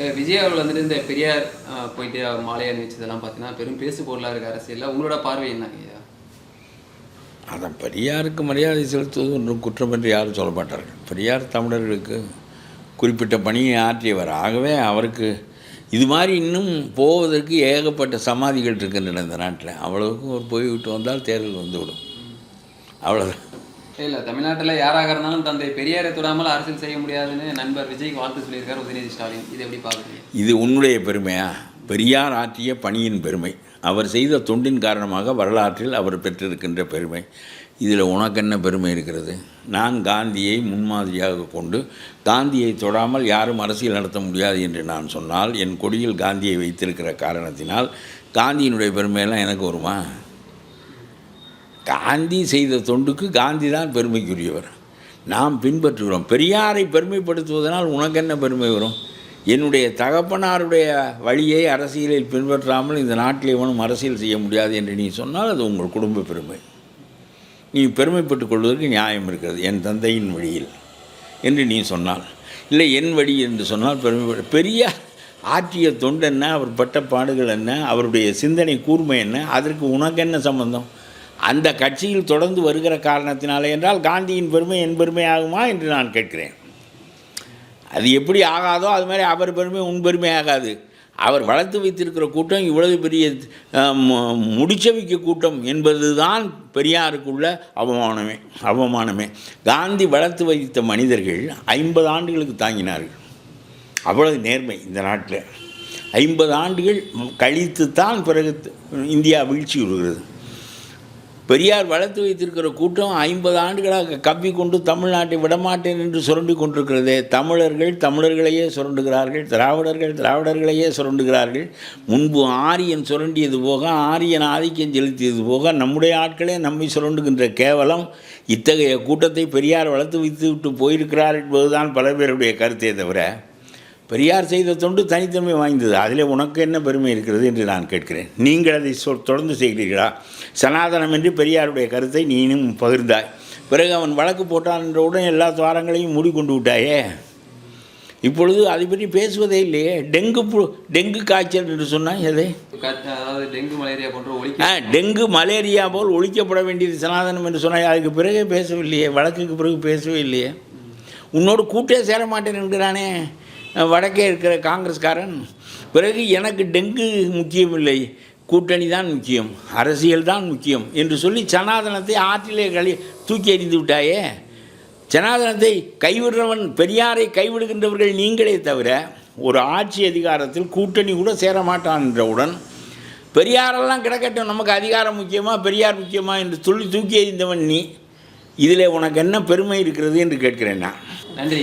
விஜயாவில் விஜய் அவர்கள் வந்துட்டு இந்த பெரியார் போயிட்டு அவர் மாலை அணிவிச்சதெல்லாம் பார்த்தீங்கன்னா பெரும் பேசு பொருளாக இருக்க அரசியலில். உங்களோட பார்வை என்ன ஐயா? அதான் பெரியாருக்கு மரியாதை செலுத்துவது ஒன்றும் குற்றம் என்று யாரும் சொல்ல மாட்டார்கள். பெரியார் தமிழர்களுக்கு குறிப்பிட்ட பணியை ஆற்றியவர். ஆகவே அவருக்கு இது மாதிரி இன்னும் போவதற்கு ஏகப்பட்ட சமாதிகள் இருக்கின்றன இந்த நாட்டில். அவ்வளவுக்கும் ஒரு போய்விட்டு வந்தால் தேர்தல் வந்துவிடும். அவ்வளோதான் இல்லை தமிழ்நாட்டில் யாராக இருந்தாலும் தந்தை பெரியாரை தொடாமல் அரசியல் செய்ய முடியாதுன்னு நண்பர் விஜய்க்கு வாழ்த்து சொல்லியிருக்கார் உதயநிதி ஸ்டாலின். இது எப்படி பார்க்குறீங்க? இது உன்னுடைய பெருமையா பெரியார் ஆற்றிய பணியின் பெருமை. அவர் செய்த தொண்டின் காரணமாக வரலாற்றில் அவர் பெற்றிருக்கின்ற பெருமை. இதில் உனக்கு என்ன பெருமை இருக்கிறது? நான் காந்தியை முன்மாதிரியாக கொண்டு காந்தியை தொடாமல் யாரும் அரசியல் நடத்த முடியாது என்று நான் சொன்னால் என் கொடியில் காந்தியை வைத்திருக்கிற காரணத்தினால் காந்தியினுடைய பெருமையெல்லாம் எனக்கு வருமா? காந்தி செய்த தொண்டுக்கு காந்தி தான் பெருமைக்குரியவர். நாம் பின்பற்றுகிறோம். பெரியாரை பெருமைப்படுத்துவதனால் உனக்கு என்ன பெருமை வரும்? என்னுடைய தகப்பனாருடைய வழியை அரசியலில் பின்பற்றாமல் இந்த நாட்டில் எவனும் அரசியல் செய்ய முடியாது என்று நீ சொன்னால் அது உங்கள் குடும்ப பெருமை. நீ பெருமைப்பட்டுக் கொள்வதற்கு நியாயம் இருக்கிறது. என் தந்தையின் வழியில் என்று நீ சொன்னால். இல்லை என் வழி என்று சொன்னால் பெருமைப்பட பெரியார் ஆற்றிய தொண்டு என்ன அவர் பட்ட பாடுகள் என்ன? அவருடைய சிந்தனை கூர்மை என்ன? அதற்கு உனக்கு என்ன சம்பந்தம்? அந்த கட்சியில் தொடர்ந்து வருகிற காரணத்தினாலே என்றால் காந்தியின் பெருமை என் பெருமை ஆகுமா என்று நான் கேட்கிறேன். அது எப்படி ஆகாதோ அது மாதிரி அவர் பெருமை உன் பெருமை ஆகாது. அவர் வளர்த்து வைத்திருக்கிற கூட்டம் இவ்வளவு பெரிய முடிச்சவிக்க கூட்டம் என்பதுதான் பெரியாருக்குள்ள அவமானமே அவமானமே. காந்தி வளர்த்து வைத்த மனிதர்கள் ஐம்பது ஆண்டுகளுக்கு தாங்கினார்கள். அவ்வளவு நேர்மை இந்த நாட்டில். ஐம்பது ஆண்டுகள் கழித்து தான் பிறகு இந்தியா வீழ்ச்சி வருகிறது பெரியார் வளர்த்து வைத்திருக்கிற கூட்டம் ஐம்பது ஆண்டுகளாக கவ்வி கொண்டு தமிழ்நாட்டை விடமாட்டேன் என்று சுரண்டி கொண்டிருக்கிறதே. தமிழர்கள் தமிழர்களையே சுரண்டுகிறார்கள் திராவிடர்கள் திராவிடர்களையே சுரண்டுகிறார்கள். முன்பு ஆரியன் சுரண்டியது போக ஆரியன் ஆதிக்கம் செலுத்தியது போக நம்முடைய ஆட்களே நம்மை சுரண்டுகின்ற கேவலம் இத்தகைய கூட்டத்தை பெரியார் வளர்த்து வைத்து விட்டு போயிருக்கிறார் என்பதுதான் பல பேருடைய கருத்தே தவிர பெரியார் செய்த தொண்டு தனித்தன்மை வாய்ந்தது. அதிலே உனக்கு என்ன பெருமை இருக்கிறது என்று நான் கேட்கிறேன். நீங்கள் அதை சொல் தொடர்ந்து செய்கிறீர்களா? சனாதனம் என்று பெரியாருடைய கருத்தை நீனும் பகிர்ந்தாய். பிறகு அவன் வழக்கு போட்டான் என்றவுடன் எல்லா துவாரங்களையும் மூடிக்கொண்டு விட்டாயே? இப்பொழுது அதை பற்றி பேசுவதே இல்லையே. டெங்கு பு டெங்கு காய்ச்சல் என்று சொன்னால் எதை அதாவது டெங்கு மலேரியா போன்ற ஆ டெங்கு மலேரியா போல் ஒழிக்கப்பட வேண்டியது சனாதனம் என்று சொன்னாய். அதுக்கு பிறகே பேசவில்லையே. வழக்குக்கு பிறகு பேசவே இல்லையே. உன்னோடு கூட்டே சேர மாட்டேன் என்கிறானே. வடக்கே இருக்கிற காங்கிரஸ்காரன் பிறகு எனக்கு டெங்கு முக்கியமில்லை. கூட்டணி தான் முக்கியம் அரசியல் தான் முக்கியம் என்று சொல்லி சனாதனத்தை ஆற்றிலே கழி தூக்கி எறிந்து விட்டாயே. ஜனாதனத்தை கைவிடுறவன் பெரியாரை கைவிடுகின்றவர்கள் நீங்களே தவிர ஒரு ஆட்சி அதிகாரத்தில் கூட்டணி கூட சேரமாட்டான் என்றவுடன் பெரியாரெல்லாம் கிடக்கட்டும் நமக்கு அதிகாரம் முக்கியமா பெரியார் முக்கியமா என்று சொல்லி தூக்கி எறிந்தவன் நீ. இதில் உனக்கு என்ன பெருமை இருக்கிறது என்று கேட்கிறேன் நான். நன்றி